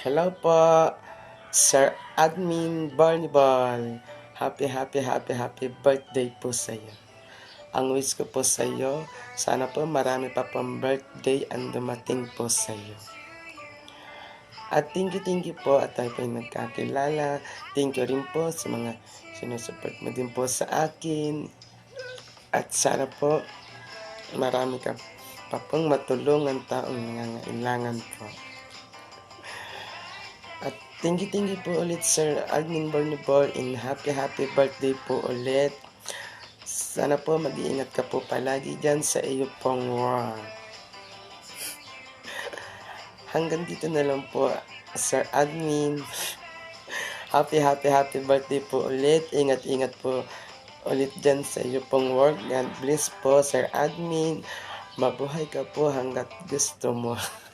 Hello po, Sir Admin Barnibal. Happy, happy, happy, happy birthday po sa iyo. Ang wish ko po sa iyo, sana po marami pa pong birthday ang dumating po sa iyo. At thank you, thank you po at tayo po yung nagkakilala. Thank you rin po sa mga sinusupport mo din po sa akin. At sana po marami ka pa pong matulungan taong nangangailangan po. At thank you, po ulit Sir Admin Barnibal and happy happy birthday po ulit. Sana po mag-iingat ka po palagi dyan sa iyo pong world. Hanggang dito na lang po, Sir Admin. Happy, happy, happy birthday po ulit. Ingat-ingat po ulit dyan sa iyo pong work. God bless po, Sir Admin. Mabuhay ka po hanggat gusto mo.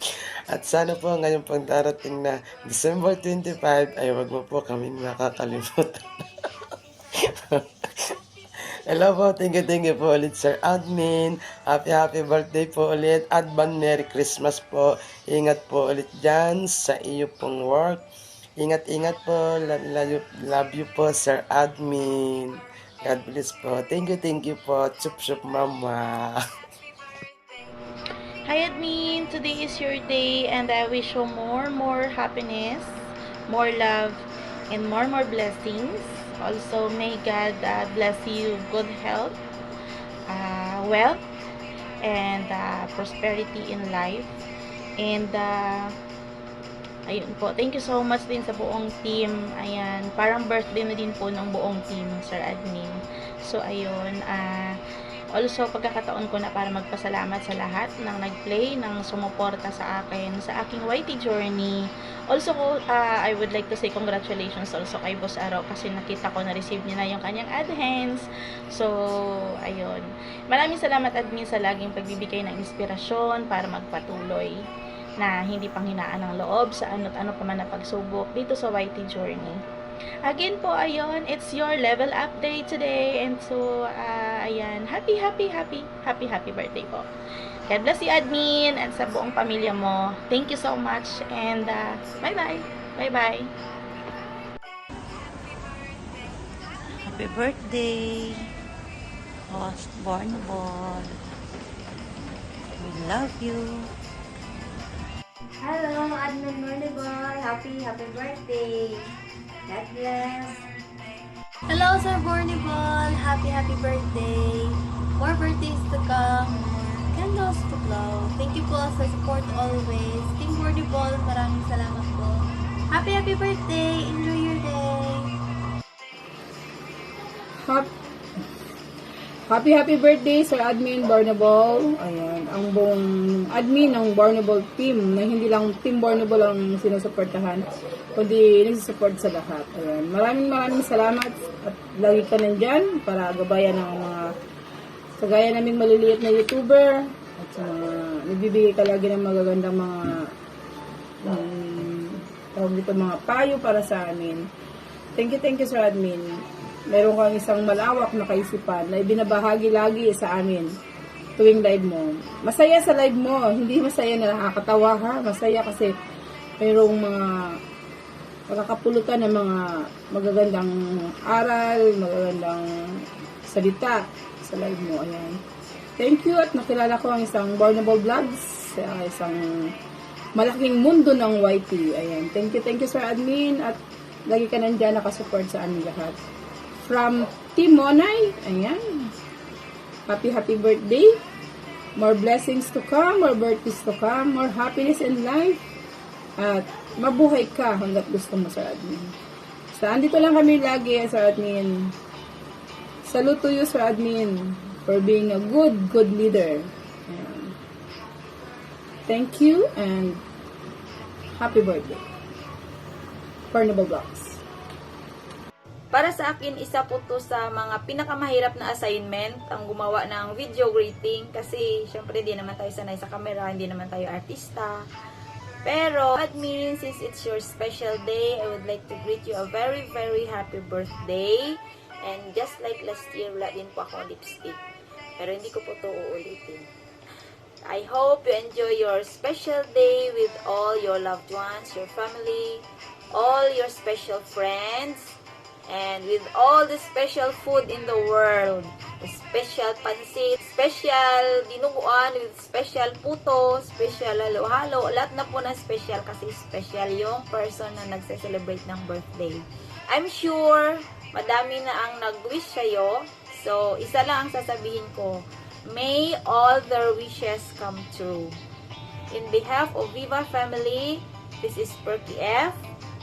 At sana po ngayon pang darating na December 25 ay wag mo po kaming makakalimutan. Hello po, thank you, thank you po ulit Sir Admin. Happy, happy birthday po ulit. Advan Merry Christmas po. Ingat po ulit dyan sa iyo pong work. Ingat, ingat po. Love, love, you, love you po Sir Admin. God bless po. Thank you, thank you po. Chup, chup, mama. Hi admin, today is your day and I wish you more more happiness, more love, and more more blessings. Also, may God uh, bless you good health, uh, wealth, and uh, prosperity in life. And uh, ayun po, thank you so much din sa buong team. Ayan, parang birthday na din po ng buong team, Sir Admin. So ayun, ah Also, pagkakataon ko na para magpasalamat sa lahat ng nag-play, ng sumuporta sa akin, sa aking YT journey. Also, uh, I would like to say congratulations also kay Boss Aro kasi nakita ko na-receive niya na yung kanyang adhens. So, ayun. Maraming salamat admin sa laging pagbibigay ng inspirasyon para magpatuloy na hindi panghinaan ng loob sa ano't ano pa man na pagsubok dito sa YT journey. Again po, ayun, it's your level up day today. And so, uh, ayan, happy, happy, happy, happy, happy birthday po. God bless you, admin, and sa buong pamilya mo. Thank you so much, and uh, bye-bye. Bye-bye. Happy birthday, Born Ball. We love you. Hello, Admin Morning Boy. Happy, happy birthday. God bless. Hello, Sir Borniball! Happy, happy birthday! More birthdays to come, candles to blow. Thank you po sa support always. Team Borniball, maraming salamat po. Happy, happy birthday! Enjoy your Happy happy birthday Sir Admin Barnable. Ayan, ang buong admin ng Barnable team na hindi lang team Barnable ang sinusuportahan, kundi nagsusupport sa lahat. Ayan, maraming maraming salamat at lagi ka nandyan para gabayan ng mga kagaya naming maliliit na YouTuber at sa mga nagbibigay ka lagi ng magagandang mga um, tawag dito, mga payo para sa amin. Thank you, thank you Sir Admin meron kang isang malawak na kaisipan na ibinabahagi lagi sa amin tuwing live mo. Masaya sa live mo, hindi masaya na nakakatawa ha. Masaya kasi mayroong mga makakapulutan ng mga magagandang aral, magagandang salita sa live mo. Ayan. Thank you at nakilala ko ang isang Barnable Vlogs, uh, isang malaking mundo ng YT. Ayan. Thank you, thank you Sir Admin at lagi ka nandyan nakasupport sa amin lahat from Team Monay. Ayan. Happy, happy birthday. More blessings to come, more birthdays to come, more happiness in life. At mabuhay ka hanggat gusto mo, Sir Admin. So, andito lang kami lagi, Sir Admin. Salute to you, Sir Admin, for being a good, good leader. Ayan. Thank you and happy birthday. Carnival Blocks. Para sa akin, isa po to sa mga pinakamahirap na assignment ang gumawa ng video greeting kasi syempre hindi naman tayo sanay sa camera, hindi naman tayo artista. Pero, admin, since it's your special day, I would like to greet you a very, very happy birthday. And just like last year, wala din po ako lipstick. Pero hindi ko po to uulitin. I hope you enjoy your special day with all your loved ones, your family, all your special friends, and with all the special food in the world. Special pansit, special dinuguan with special puto, special halo-halo. Lahat na po ng special kasi special yung person na nagse-celebrate ng birthday. I'm sure madami na ang nag-wish sa'yo. So, isa lang ang sasabihin ko. May all their wishes come true. In behalf of Viva family, this is Perky F.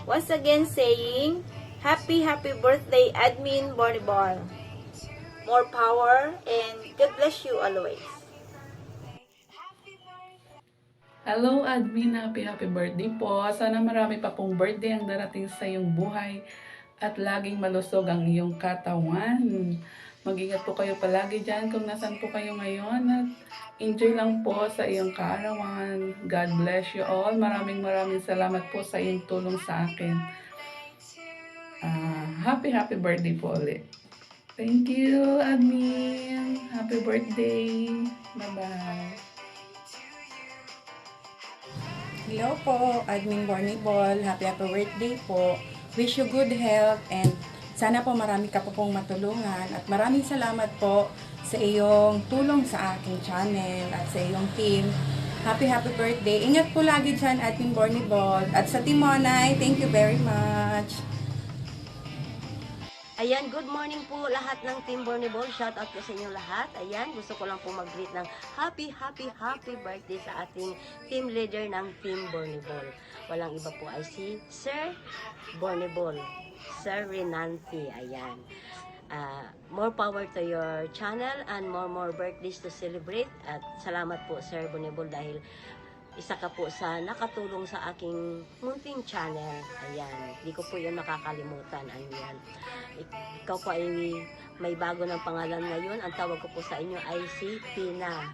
Once again saying, Happy, happy birthday, Admin Bornibal. More power and God bless you always. Hello, admin. Happy, happy birthday po. Sana marami pa pong birthday ang darating sa iyong buhay at laging malusog ang iyong katawan. Mag-ingat po kayo palagi dyan kung nasan po kayo ngayon at enjoy lang po sa iyong kaarawan. God bless you all. Maraming maraming salamat po sa iyong tulong sa akin. Ah, happy, happy birthday po ulit. Thank you, admin. Happy birthday. Bye-bye. Hello po, Admin Borny Ball. Happy happy birthday po. Wish you good health and sana po marami ka po pong matulungan at maraming salamat po sa iyong tulong sa aking channel at sa iyong team. Happy happy birthday. Ingat po lagi dyan, Admin Borny Ball. At sa Team Monay, thank you very much. Ayan, good morning po lahat ng Team Borneball. Shout out po sa inyo lahat. Ayan, gusto ko lang po mag-greet ng happy, happy, happy birthday sa ating team leader ng Team Borneball. Walang iba po ay si Sir Borneball. Sir Renanti. Ayan. Ah, more power to your channel and more more birthdays to celebrate. At salamat po Sir Borneball dahil isa ka po sa nakatulong sa aking munting channel. Ayan, di ko po yun makakalimutan. Ayan. Ik- Ikaw po ay may bago ng pangalan ngayon. Ang tawag ko po sa inyo ay si Pina.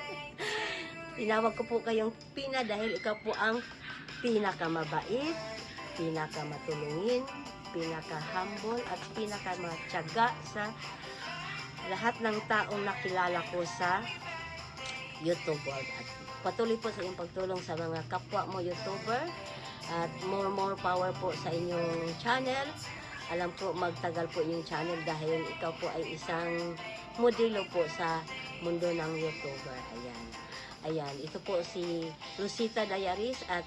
Tinawag ko po kayong Pina dahil ikaw po ang pinakamabait, pinakamatulungin, pinaka-humble, at pinakamatyaga sa lahat ng taong nakilala ko sa YouTube world. At patuloy po sa iyong pagtulong sa mga kapwa mo YouTuber at more more power po sa inyong channel. Alam ko magtagal po yung channel dahil ikaw po ay isang modelo po sa mundo ng YouTuber. Ayan. Ayan, ito po si Lucita Dayaris at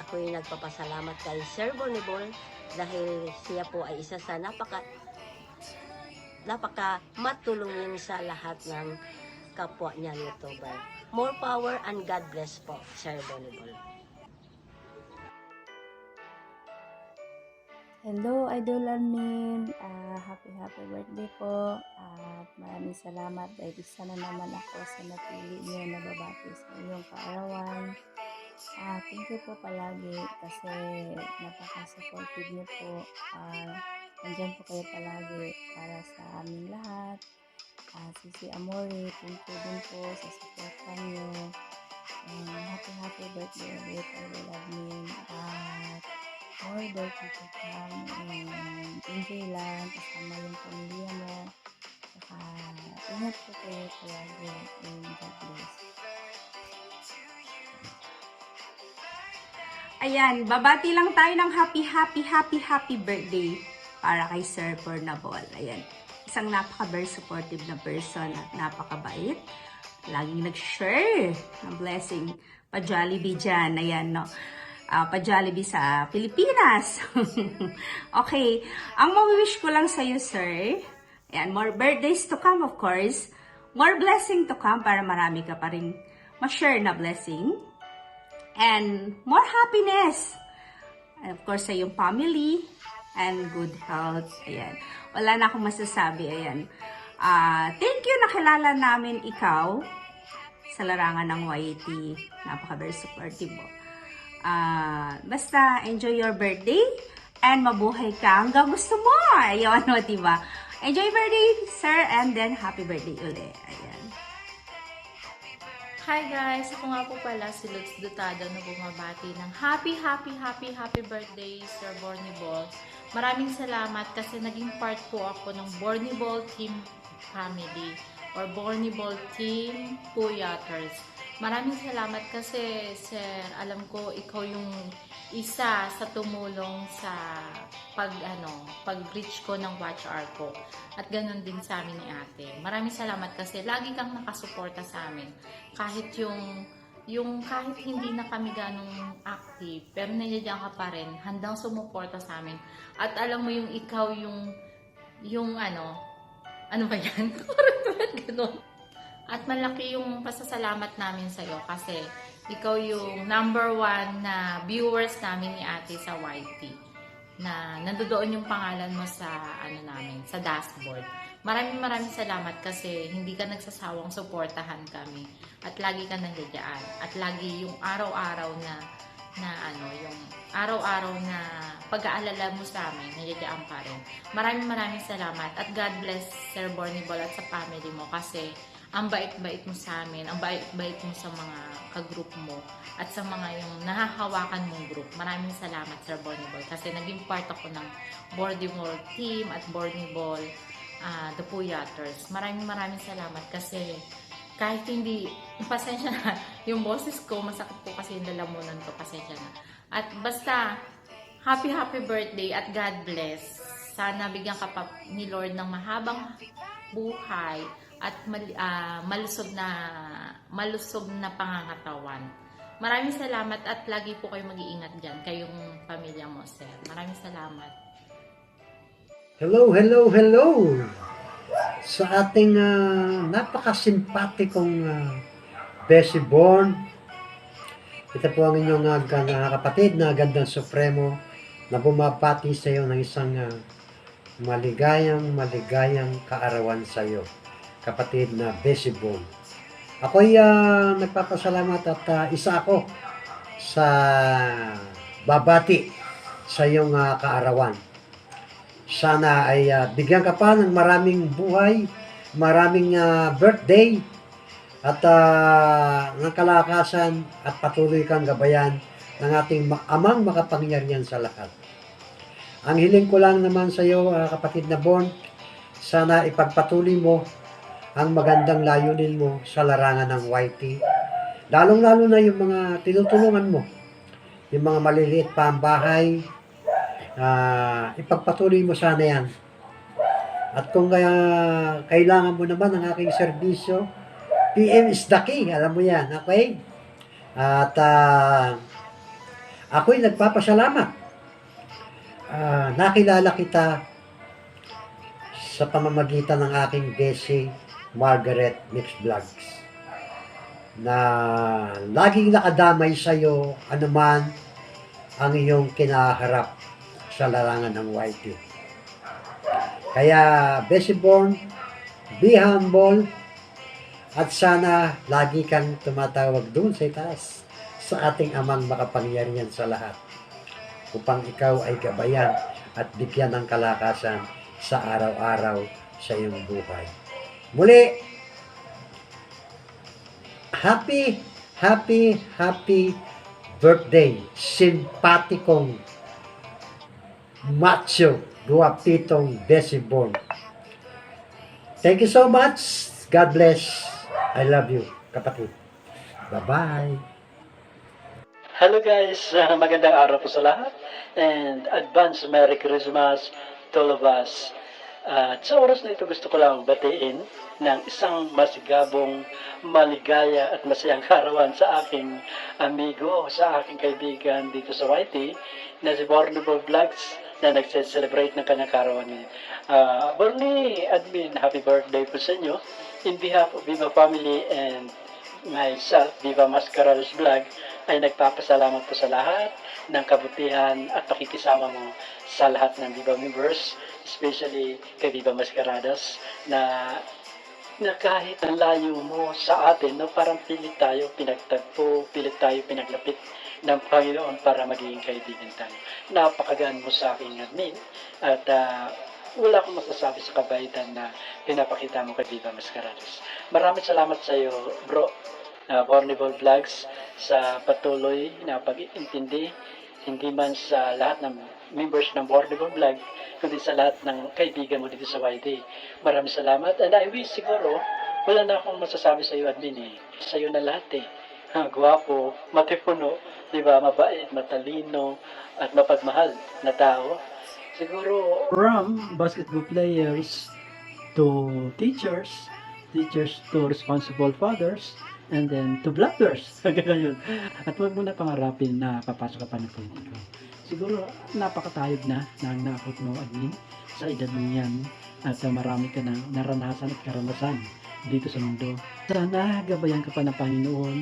ako yung nagpapasalamat kay Sir Bonibol dahil siya po ay isa sa napaka napaka matulungin sa lahat ng kapwa niya YouTuber. More power and God bless po, Sir Bonibol. Hello, Idol Armin. Ah, happy, happy birthday po. At maraming salamat dahil isa na naman ako sa napili niyo na babati sa iyong kaarawan. Ah, thank you po palagi kasi napaka-supportive niyo po. Ah, nandyan po kayo palagi para sa aming lahat. Ah, Sisi Amore, thank you din po sa supportan niyo. Um, happy, happy birthday ulit, Idol Armin. At more birthday to come and enjoy lang kasama yung pamilya mo. Saka ingat po kayo palagi and God bless. Ayan, babati lang tayo ng happy, happy, happy, happy birthday para kay Sir Bernabol. Ayan, isang napaka-very supportive na person at napakabait. Laging nag-share ng blessing. Pa-Jollibee dyan. Ayan, no. Ah, pa-Jollibee sa Pilipinas. okay, ang wish ko lang sa'yo, sir, ayan, more birthdays to come, of course. More blessing to come para marami ka pa rin ma-share na blessing and more happiness. And of course, sa iyong family and good health. Ayan. Wala na akong masasabi. Ayan. Ah, thank you nakilala namin ikaw sa larangan ng YT. Napaka-very supportive mo. Ah, basta enjoy your birthday and mabuhay ka hanggang gusto mo. Ayun, no, diba? Enjoy birthday, sir, and then happy birthday ulit. Ayan. Hi guys! Ako nga po pala si Lutz Dutado na bumabati ng happy, happy, happy, happy birthday, Sir Borny Ball. Maraming salamat kasi naging part po ako ng Borny Ball Team Family. or Borniball Team Puyaters. Maraming salamat kasi, Sir, alam ko ikaw yung isa sa tumulong sa pag ano, pag-reach ko ng watch hour ko. At ganun din sa amin ni ate. Maraming salamat kasi lagi kang nakasuporta sa amin. Kahit yung yung kahit hindi na kami ganong active, pero nandiyan ka pa rin, handang sumuporta sa amin. At alam mo yung ikaw yung yung ano, ano ba yan? Parang tulad ganun. At malaki yung pasasalamat namin sa'yo kasi ikaw yung number one na viewers namin ni ate sa YT na nandoon yung pangalan mo sa ano namin, sa dashboard. Maraming maraming salamat kasi hindi ka nagsasawang suportahan kami at lagi ka nandiyan at lagi yung araw-araw na na ano, yung araw-araw na pag-aalala mo sa amin, nandiyan pa rin. Maraming maraming salamat at God bless Sir Bornibal at sa family mo kasi ang bait-bait mo sa amin, ang bait-bait mo sa mga ka-group mo at sa mga yung nahahawakan mong group. Maraming salamat Sir Bornibal kasi naging part ako ng Bornibal team at Bornibal uh, The Puyaters. Maraming maraming salamat kasi kahit hindi, pasensya na, yung boses ko, masakit po kasi yung lalamunan ko, pasensya na. At basta, happy happy birthday at God bless. Sana bigyan ka pa ni Lord ng mahabang buhay at mal, ah, malusog na malusog na pangangatawan. Maraming salamat at lagi po kayo mag-iingat dyan, kayong pamilya mo, sir. Maraming salamat. Hello, hello, hello! Sa ating uh, napakasimpatikong uh, Bessie Born, ito po ang inyong uh, kapatid na gandang supremo na bumabati sa iyo ng isang uh, maligayang, maligayang kaarawan sa iyo, kapatid na Bessie Born. Ako'y uh, nagpapasalamat at uh, isa ako sa babati sa iyong uh, kaarawan. Sana ay uh, bigyan ka pa ng maraming buhay, maraming uh, birthday, at uh, ng kalakasan at patuloy kang gabayan ng ating ma- amang makapangyarihan sa lahat. Ang hiling ko lang naman sa iyo, uh, kapatid na Bon, sana ipagpatuloy mo ang magandang layunin mo sa larangan ng YT. Lalong-lalo na yung mga tinutulungan mo, yung mga maliliit pa Ah, ipagpatuloy mo sana yan. At kung kaya kailangan mo naman ng aking serbisyo, PM is the king, alam mo yan, okay? At ah, ako'y nagpapasalamat. Ah, nakilala kita sa pamamagitan ng aking besi, Margaret Mix Vlogs na laging nakadamay sa'yo anuman ang iyong kinaharap sa larangan ng YT. Kaya, Bessie Born, be humble, at sana lagi kang tumatawag doon sa itaas sa ating amang makapangyarihan sa lahat upang ikaw ay gabayan at bigyan ng kalakasan sa araw-araw sa iyong buhay. Muli, happy, happy, happy birthday, simpatikong macho, guwapitong Besibon. Thank you so much. God bless. I love you, kapatid. Bye-bye. Hello guys, uh, magandang araw po sa lahat and advance Merry Christmas to all of us. At sa oras na ito gusto ko lang batiin ng isang masigabong, maligaya at masayang karawan sa aking amigo, sa aking kaibigan dito sa YT na si Bornable Vlogs na nagse-celebrate ng kanyang karawan ngayon. Uh, Borny Admin, happy birthday po sa inyo. In behalf of Viva Family and myself, Viva Mascarados Vlog, ay nagpapasalamat po sa lahat ng kabutihan at pakikisama mo sa lahat ng Viva members, especially kay Viva Mascarados, na na kahit ang layo mo sa atin, no, parang pilit tayo pinagtagpo, pilit tayo pinaglapit ng Panginoon para magiging kaibigan tayo. Napakagaan mo sa aking admin at uh, wala akong masasabi sa kabaitan na pinapakita mo kay Viva Mascarados. Maraming salamat sa iyo, bro, uh, Carnival Vlogs, sa patuloy na pag-intindi, hindi man sa lahat ng members ng Carnival Vlog, kundi sa lahat ng kaibigan mo dito sa YT. Maraming salamat and I wish siguro wala na akong masasabi sa iyo, admin eh. Sa iyo na lahat eh. Gwapo, matipuno, di ba, mabait, matalino, at mapagmahal na tao. Siguro, from basketball players to teachers, teachers to responsible fathers, and then to vloggers. Ganyan. At huwag mo na pangarapin na papasok ka pa ng politiko. Siguro, napakatayog na ng nakot mo, admin, sa edad mo yan. At uh, marami ka na naranasan at karanasan dito sa mundo. Sana gabayan ka pa ng Panginoon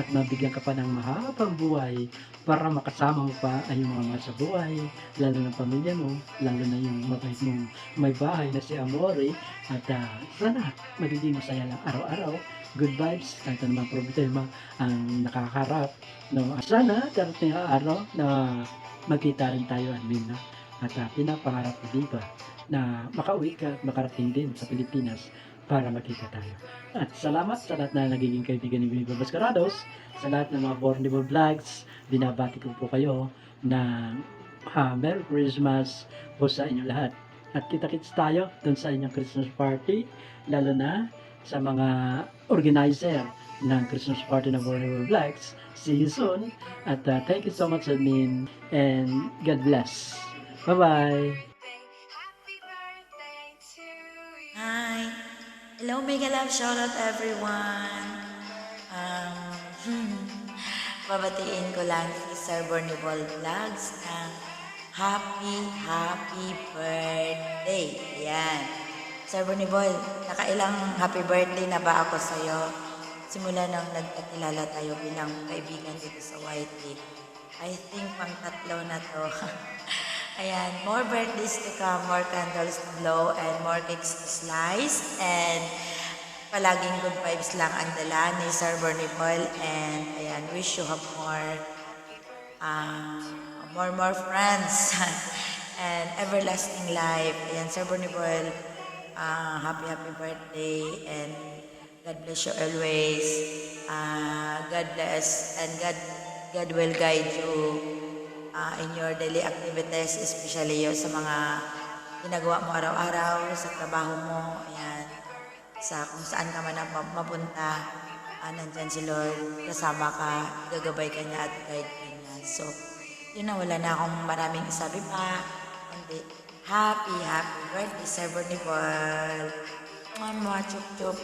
at mabigyan ka pa ng mahabang buhay para makasama mo pa ay yung mga mahal sa buhay, lalo ng pamilya mo, lalo na yung mabait mong may bahay na si Amore at ah, sana magiging masaya lang araw-araw good vibes kahit anumang problema ang nakakarap no sana darating ang araw na magkita rin tayo admin no? at uh, pinapangarap ko dito na makauwi ka at makarating din sa Pilipinas para magkita tayo. At salamat sa lahat na nagiging kaibigan ni Vivo Mascarados, sa lahat ng mga Bornable Vlogs, binabati ko po kayo na ha, Merry Christmas po sa inyo lahat. At kita-kits tayo dun sa inyong Christmas party, lalo na sa mga organizer ng Christmas party ng Bornable Vlogs. See you soon. At uh, thank you so much, admin. And God bless. Bye-bye. Hello, Mega Love. Shout out everyone. Um, babatiin ko lang si Sir Bornibol Vlogs ng Happy, Happy Birthday. Ayan. Sir Bornibol, nakailang happy birthday na ba ako sa'yo? Simula nang nagkakilala tayo bilang kaibigan dito sa White I think pang tatlo na to. Ayan, more birthdays to come, more candles to blow, and more cakes to slice. And palaging good vibes lang ang dala ni Sir Bernie Paul. And ayan, wish you have more, uh, more, more friends. and everlasting life. Ayan, Sir Bernie Paul, uh, happy, happy birthday. And God bless you always. Uh, God bless and God, God will guide you uh, in your daily activities, especially yun sa mga ginagawa mo araw-araw, sa trabaho mo, ayan, sa kung saan ka man ma- mapunta, uh, nandyan si Lord, kasama ka, gagabay ka niya at guide niya. So, yun na, wala na akong maraming isabi pa. Hindi. Happy, happy birthday, Sir Bonival. Mama, chup chup.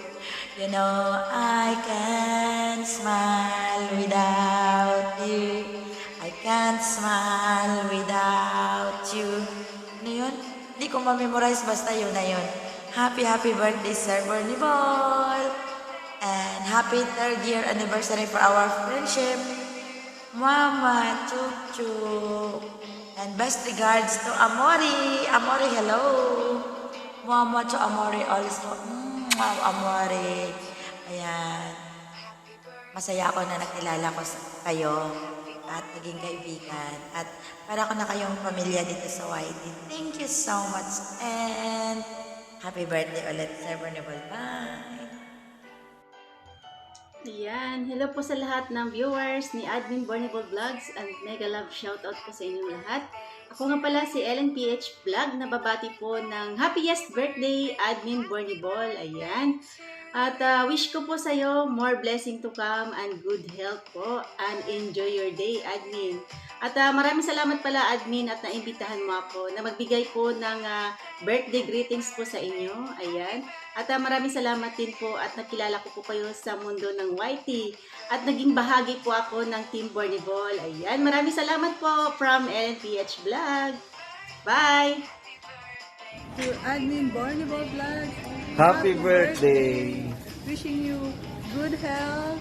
You know, I can't smile without you. Can't smile without you. Ano yun? Hindi ko ma-memorize, basta yun na yun. Happy, happy birthday, Sir Bernie! And happy third year anniversary for our friendship. Mama, chup. And best regards to Amori. Amori, hello. Mama to Amori also. Mm, Amori. Ayan. Masaya ako na nakilala ko kayo at naging kaibigan. At para ko na kayong pamilya dito sa YT. Thank you so much. And happy birthday ulit, Sir Bernabal. Bye! Ayan. Hello po sa lahat ng viewers ni Admin Bornable Vlogs and mega love shoutout po sa inyong lahat. Ako nga pala si Ellen PH Vlog na babati po ng happiest birthday Admin Bornable. Ayan. At uh, wish ko po sa iyo more blessing to come and good health po and enjoy your day, Admin. At uh, maraming salamat pala, Admin, at naimbitahan mo ako na magbigay po ng uh, birthday greetings po sa inyo. Ayan. At uh, maraming salamat din po at nakilala ko po kayo sa mundo ng YT. At naging bahagi po ako ng Team Borniball. Ayan. Maraming salamat po from LNPH Vlog. Bye! to Admin Bornable Vlog. Happy birthday! Wishing you good health,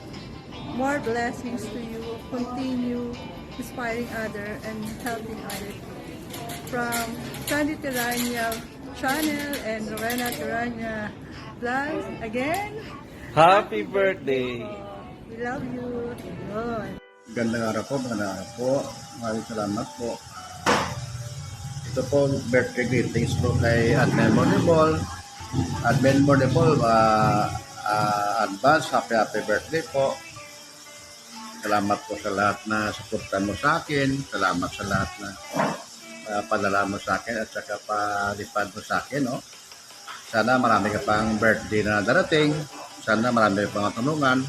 more blessings to you, continue inspiring other and helping other. From Sandy Tirania channel and Rowena Tirania Vlog, again, Happy birthday! we love you. Yun. Gandang araw po, magandang araw po. Maraming salamat po. Ito po, birthday greetings po kay Admin Monibol. Admin Monibol, uh, uh, advance, happy happy birthday po. Salamat po sa lahat na suportan mo sa akin. Salamat sa lahat na uh, padala mo sa akin at saka palipad mo sa akin. No? Sana marami ka pang birthday na darating. sana marami pang tanungan.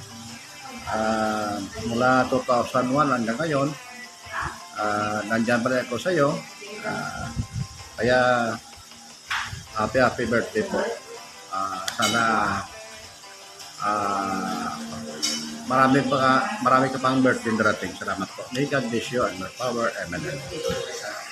Ah, mula 2001 hanggang ngayon, ah, nandyan pa rin ako sa iyo. Ah, kaya, happy happy birthday po. Ah, sana ah, marami pa marami ka pang birthday darating. Salamat po. May God bless you and more power. Amen.